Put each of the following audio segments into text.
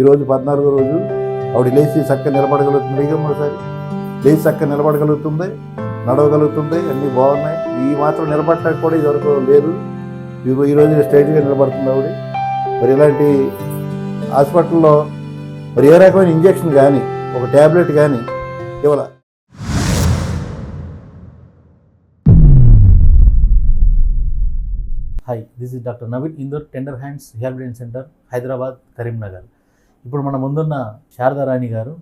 ఈరోజు పద్నాలుగో రోజు ఆవిడ లేచి చక్కగా నిలబడగలుగుతుంది. ఇక ఒకసారి. లేచి చక్కగా నిలబడగలుగుతుంది. నడవగలుగుతుంది. అన్నీ బాగున్నాయి. ఈ మాత్రం నిలబడటానికి కూడా ఇదివరకు లేదు. ఈరోజు స్ట్రైట్గా నిలబడుతుంది ఆవిడ. మరి ఇలాంటి హాస్పిటల్లో మరి ఏ రకమైన ఇంజెక్షన్ కానీ ఒక ట్యాబ్లెట్ కానీ ఇవ్వాల. Hi this is doctor Naveen Indore tender hands rehabilitation centre Hyderabad Karimnagar ఇప్పుడు మన ముందున్న శారదారాణి గారు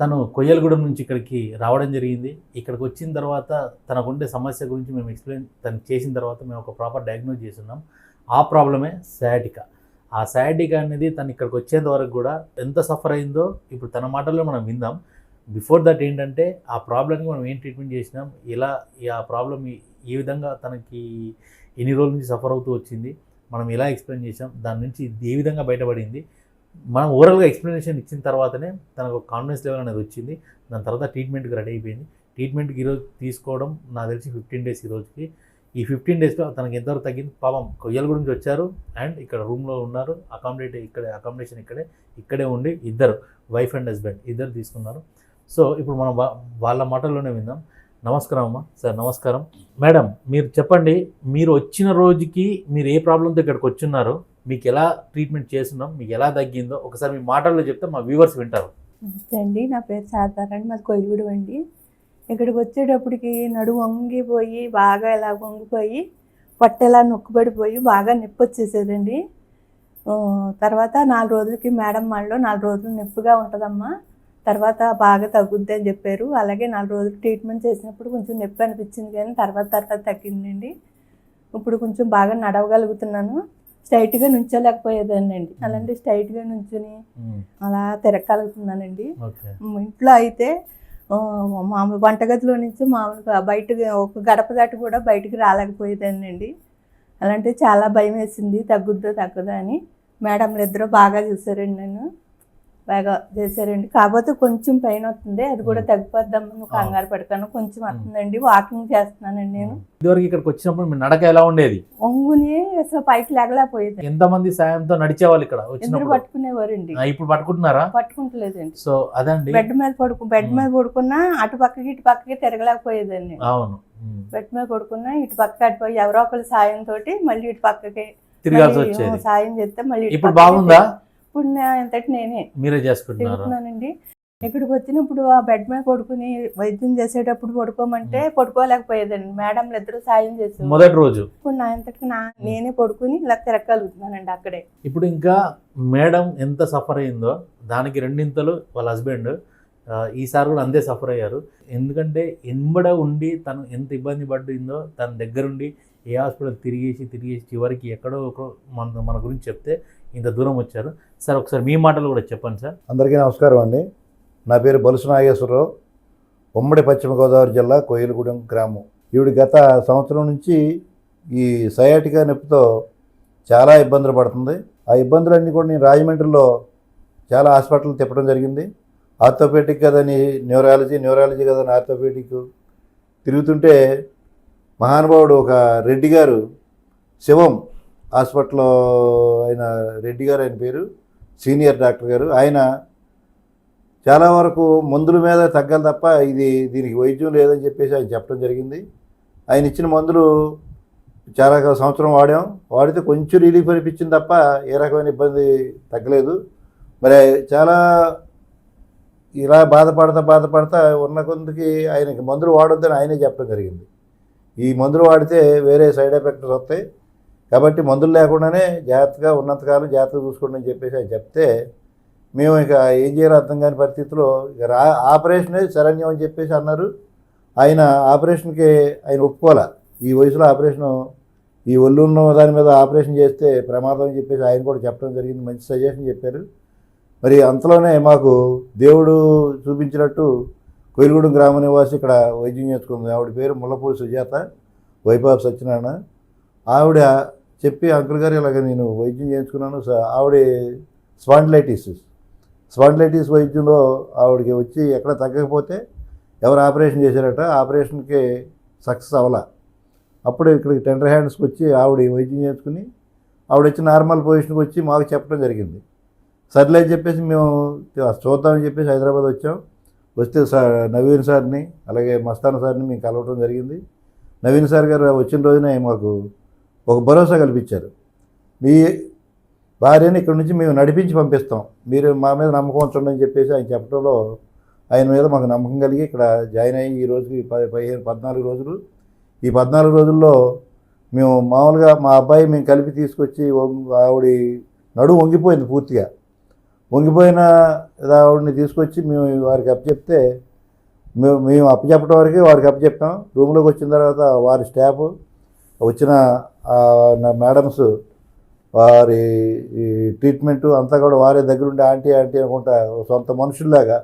తను కొయ్యలగూడెం నుంచి ఇక్కడికి రావడం జరిగింది. ఇక్కడికి వచ్చిన తర్వాత తనకుండే సమస్య గురించి మేము ఎక్స్ప్లెయిన్ తను చేసిన తర్వాత మేము ఒక ప్రాపర్ డయాగ్నోజ్ చేస్తున్నాం. ఆ ప్రాబ్లమే సయాటికా. ఆ సయాటికా అనేది తను ఇక్కడికి వచ్చేంత వరకు కూడా ఎంత సఫర్ అయిందో ఇప్పుడు తన మాటల్లో మనం విందాం. బిఫోర్ దట్ ఏంటంటే ఆ ప్రాబ్లమ్కి మనం ఏం ట్రీట్మెంట్ చేసినాం ఇలా ఆ ప్రాబ్లం ఈ- విధంగా తనకి ఎన్ని రోజుల నుంచి సఫర్ అవుతూ వచ్చింది. మనం ఎలా ఎక్స్ప్లెయిన్ చేసాం దాని నుంచి ఏ విధంగా బయటపడింది మనం ఓవరాల్గా ఎక్స్ప్లెనేషన్ ఇచ్చిన తర్వాతనే తనకు కాన్ఫిడెన్స్ లెవెల్ అనేది వచ్చింది. దాని తర్వాత ట్రీట్మెంట్కి రెడీ అయిపోయింది. ట్రీట్మెంట్కి ఈరోజు తీసుకోవడం నాకు తెలిసి ఫిఫ్టీన్ డేస్ ఈ రోజుకి. ఈ ఫిఫ్టీన్ డేస్లో తనకి ఎంతవరకు తగ్గింది? పాపం కొయ్యల గురించి వచ్చారు అండ్ ఇక్కడ రూమ్లో ఉన్నారు. అకామిడేట్ ఇక్కడే అకామిడేషన్ ఇక్కడే ఇక్కడే ఉండి ఇద్దరు వైఫ్ అండ్ హస్బెండ్ ఇద్దరు తీసుకున్నారు. సో ఇప్పుడు మనం వా- వాళ్ళ మాటల్లోనే విందాం. నమస్కారం అమ్మ. సార్ నమస్కారం. మేడం మీరు చెప్పండి మీరు వచ్చిన రోజుకి మీరు ఏ ప్రాబ్లంతో ఇక్కడికి వచ్చున్నారో? మీకు ఎలా ట్రీట్మెంట్ చేస్తున్నాం మీకు ఎలా తగ్గిందో ఒకసారి మీ మాటల్లో చెప్తే మా వ్యూవర్స్ వింటారు. నమస్తే అండి నా పేరు శారదారాణి మాది కొయ్యూడు అండి. ఇక్కడికి వచ్చేటప్పటికి నడుము వంగిపోయి బాగా ఇలా వంగిపోయి పట్టెలా నొక్కుబడిపోయి బాగా నొప్పి వచ్చేసేదండి. తర్వాత నాలుగు రోజులకి మేడం వాళ్ళు నాలుగు రోజులు నొప్పిగా ఉంటుందమ్మా. తర్వాత బాగా తగ్గుద్ది అని చెప్పారు. అలాగే నాలుగు రోజులు ట్రీట్మెంట్ చేసినప్పుడు కొంచెం నొప్పి అనిపించింది కానీ తర్వాత తర్వాత తగ్గిందండి. ఇప్పుడు కొంచెం బాగా నడవగలుగుతున్నాను. స్ట్రైట్గా నుంచోలేకపోయేదాన్ని అండి అలాంటి స్ట్రైట్గా నుంచుని అలా తిరగలుగుతున్నానండి ఇంట్లో అయితే మామూలు వంటగదిలో నుంచి మామూలుగా బయటకు ఒక గడప దాటి కూడా బయటికి రాలేకపోయేదానండి అలాంటి చాలా భయం వేసింది తగ్గుద్దో తగ్గదా అని మేడంలు ఇద్దరు బాగా చూసారండి నన్ను. బాగా చేశారండి. కాకపోతే కొంచెం పెయిన్ వస్తుంది. అది కూడా తగ్గిపోద్దామని కంగారు పెడతాను. కొంచెం వస్తుందండి. వాకింగ్ చేస్తున్నానండి నేను. ఇదివరకు ఇక్కడికి వచ్చినప్పుడు నడక ఎలా ఉండేది? ఒంగుని అసలు పైకి లేగలేకపోయేది ఎంతమంది సాయంతో నడిచేవాళ్ళు ఇక్కడ వచ్చినప్పుడు? పట్టుకునేవారండి? ఇప్పుడు పట్టుకుంటున్నారా? పట్టుకుంటలేదండి. సో అదండి. బెడ్ మీద పడుకు బెడ్ మీద పడుకున్నా అటు పక్కకి ఇటు పక్కకి తిరగలేకపోయేదండి అవును. బెడ్ మీద పడుకున్నా ఇటు పక్కకి అటుపోయి ఎవరో ఒకరి సాయం తోటి మళ్ళీ ఇటు పక్కకి తిరగాల్సి వచ్చేది. సాయం చేస్తే మళ్ళీ ఇటు ఇప్పుడు బాగుందా? ఇప్పుడు ఎంతటి నేనే మీరే చేసుకుంటున్నారా? తిరుగుతున్నానండి. ఇక్కడికి వచ్చినప్పుడు ఆ బెడ్ మీద పడుకుని వైద్యం చేసేటప్పుడు పడుకోమంటే పడుకోలేకపోయేదండి. మేడంలు ఇద్దరు సాయం చేసేవారు మొదటి రోజు? ఇప్పుడు నా ఎంతటి నా నేనే పడుకుని ఇలా తిరగలుగుతున్నానండి అక్కడే. ఇప్పుడు ఇంకా మేడం ఎంత సఫర్ అయిందో దానికి రెండింతలు వాళ్ళ హస్బెండ్ ఈసారి కూడా అంతే సఫర్ అయ్యారు. ఎందుకంటే ఎంబడ ఉండి తను ఎంత ఇబ్బంది పడిందో తన దగ్గరుండి ఏ హాస్పిటల్ తిరిగేసి తిరిగేసి చివరికి ఎక్కడో ఒక మన మన గురించి చెప్తే ఇంత దూరం వచ్చారు. సార్ ఒకసారి మీ మాటలు కూడా చెప్పండి సార్. అందరికీ నమస్కారం అండి. నా పేరు బలుసు నాగేశ్వరరావు ఉమ్మడి పశ్చిమ గోదావరి జిల్లా కోయిలగూడెం గ్రామం. ఈవిడ గత సంవత్సరం నుంచి ఈ సయాటికా నొప్పితో చాలా ఇబ్బందులు పడుతుంది. ఆ ఇబ్బందులన్నీ కూడా నేను రాజమండ్రిలో చాలా హాస్పిటల్ తిప్పడం జరిగింది. ఆర్థోపేటిక్ కదని న్యూరాలజీ న్యూరాలజీ కదని ఆర్థోపేటిక్ తిరుగుతుంటే మహానుభావుడు ఒక రెడ్డి గారు శివం హాస్పిటల్లో ఆయన రెడ్డి గారు ఆయన పేరు సీనియర్ డాక్టర్ గారు. ఆయన చాలా వరకు మందుల మీద తగ్గాలి తప్ప ఇది దీనికి వైద్యం లేదని చెప్పేసి ఆయన చెప్పడం జరిగింది. ఆయన ఇచ్చిన మందులు చాలా సంవత్సరం వాడాం. వాడితే కొంచెం రిలీఫ్ అనిపించింది తప్ప ఏ రకమైన ఇబ్బంది తగ్గలేదు. మరి చాలా ఇలా బాధపడతా బాధపడతా ఉన్న కొందికి ఆయనకి మందులు వాడొద్దని ఆయనే చెప్పడం జరిగింది. ఈ మందులు వాడితే వేరే సైడ్ ఎఫెక్ట్స్ వస్తాయి. కాబట్టి మందులు లేకుండానే జాగ్రత్తగా ఉన్నంతకాలం జాగ్రత్తగా చూసుకోండి అని చెప్పేసి ఆయన చెప్తే మేము ఇక ఏం చేయాలో అర్థం కాని పరిస్థితిలో ఇక రా ఆపరేషనే శరణ్యం అని చెప్పేసి అన్నారు. ఆయన ఆపరేషన్కి ఆయన ఒప్పుకోలే ఈ వయసులో ఆపరేషన్ ఈ ఒళ్ళు ఉన్న దాని మీద ఆపరేషన్ చేస్తే ప్రమాదం అని చెప్పేసి ఆయన కూడా చెప్పడం జరిగింది. మంచి సజెషన్ చెప్పారు. మరి అంతలోనే మాకు దేవుడు చూపించినట్టు కోయిలగూడెం గ్రామ నివాసి ఇక్కడ వైద్యం చేసుకుంది. ఆవిడ పేరు ముల్లపూడి సుజాత వైపాబ్ సత్యనారాయణ. ఆవిడ చెప్పి అంకుల్ గారు ఇలాగ నేను వైద్యం చేయించుకున్నాను. ఆవిడ స్పాండిలైటిస్. స్పాండిలైటిస్ వైద్యంలో ఆవిడకి వచ్చి ఎక్కడ తగ్గకపోతే ఎవరు ఆపరేషన్ చేశారట ఆపరేషన్కి సక్సెస్ అవ్వాల. అప్పుడు ఇక్కడికి టెండర్ హ్యాండ్స్కి వచ్చి ఆవిడ వైద్యం చేసుకుని ఆవిడ వచ్చి నార్మల్ పొజిషన్కి వచ్చి మాకు చెప్పడం జరిగింది. సర్లే అని చెప్పేసి మేము చూద్దామని చెప్పేసి హైదరాబాద్ వచ్చాం. వస్తే సార్ నవీన్ సార్ని అలాగే మస్తాన్ సార్ని మేము కలవటం జరిగింది. నవీన్ సార్ గారు వచ్చిన రోజునే మాకు ఒక భరోసా కల్పించారు. మీ భార్యని ఇక్కడ నుంచి మేము నడిపించి పంపిస్తాం. మీరు మా మీద నమ్మకం ఉంచండి అని చెప్పేసి ఆయన చెప్పడంలో ఆయన మీద మాకు నమ్మకం కలిగి ఇక్కడ జాయిన్ అయ్యి ఈ రోజుకి పది పదిహేను పద్నాలుగు రోజులు. ఈ పద్నాలుగు రోజుల్లో మేము మామూలుగా మా అబ్బాయి మేము కలిపి తీసుకొచ్చి వం- ఆవిడ నడువు వంగిపోయింది పూర్తిగా. వంగిపోయిన ఆవిడని తీసుకొచ్చి మేము వారికి అప్పచెప్తే మేము మేము అప్పచెప్పడం వరకే వారికి అప్పచెప్పాం రూమ్లోకి వచ్చిన తర్వాత వారి స్టాఫ్ వచ్చిన మేడమ్స్ వారి ఈ ట్రీట్మెంట్ అంతా కూడా వారే దగ్గరుండి ఆంటీ ఆంటీ అనుకుంటా సొంత మనుషుల్లాగా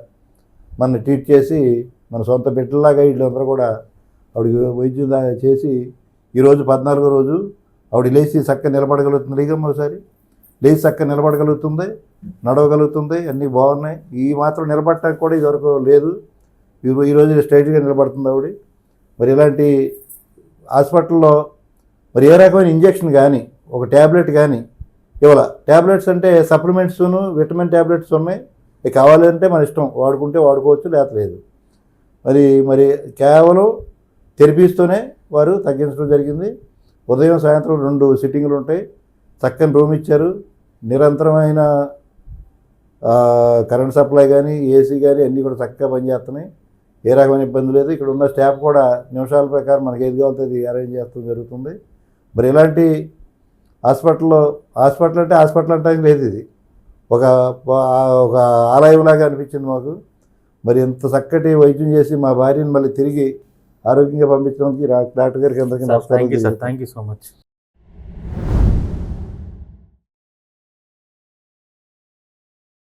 మన ట్రీట్ చేసి మన సొంత బిడ్డలాగా వీళ్ళందరూ కూడా ఆవిడకి వైద్యం చేసి ఈరోజు పద్నాలుగో రోజు ఆవిడ లేచి చక్కగా నిలబడగలుగుతుంది. లేకమ్మ ఒకసారి. లేచి చక్కగా నిలబడగలుగుతుంది నడవగలుగుతుంది అన్నీ బాగున్నాయి. ఈ మాత్రం నిలబడటానికి కూడా ఇదివరకు లేదు. ఈ- ఈరోజు స్ట్రైట్గా నిలబడుతుంది ఆవిడ. మరి ఇలాంటి హాస్పిటల్లో మరి ఏ రకమైన ఇంజెక్షన్ కానీ ఒక ట్యాబ్లెట్ కానీ ఇవాళ ట్యాబ్లెట్స్ అంటే సప్లిమెంట్స్ను విటమిన్ ట్యాబ్లెట్స్ ఉన్నాయి. కావాలంటే మన ఇష్టం. వాడుకుంటే వాడుకోవచ్చు లేదు. మరి మరి కేవలం థెరపీస్తోనే వారు తగ్గించడం జరిగింది. ఉదయం సాయంత్రం రెండు సిట్టింగ్లు ఉంటాయి. చక్కని రూమ్ ఇచ్చారు. నిరంతరమైన కరెంట్ సప్లై కానీ ఏసీ కానీ అన్నీ కూడా చక్కగా పనిచేస్తున్నాయి. ఏ రకమైన ఇబ్బంది లేదు. ఇక్కడ ఉన్న స్టాఫ్ కూడా నిమిషాల ప్రకారం మనకి ఏది కావాలంటే అది అరేంజ్ చేస్తూ జరుగుతుంది. మరి ఇలాంటి హాస్పిటల్లో హాస్పిటల్ అంటే హాస్పిటల్ అంటానికి లేదు ఇది. ఒక ఒక ఆలయంలాగా అనిపించింది మాకు. మరి ఇంత చక్కటి వైద్యం చేసి మా భార్యను మళ్ళీ తిరిగి ఆరోగ్యంగా పంపించడానికి డాక్టర్ గారికి అందరికీ థ్యాంక్ యూ సార్ నమస్కారం థ్యాంక్ యూ సో మచ్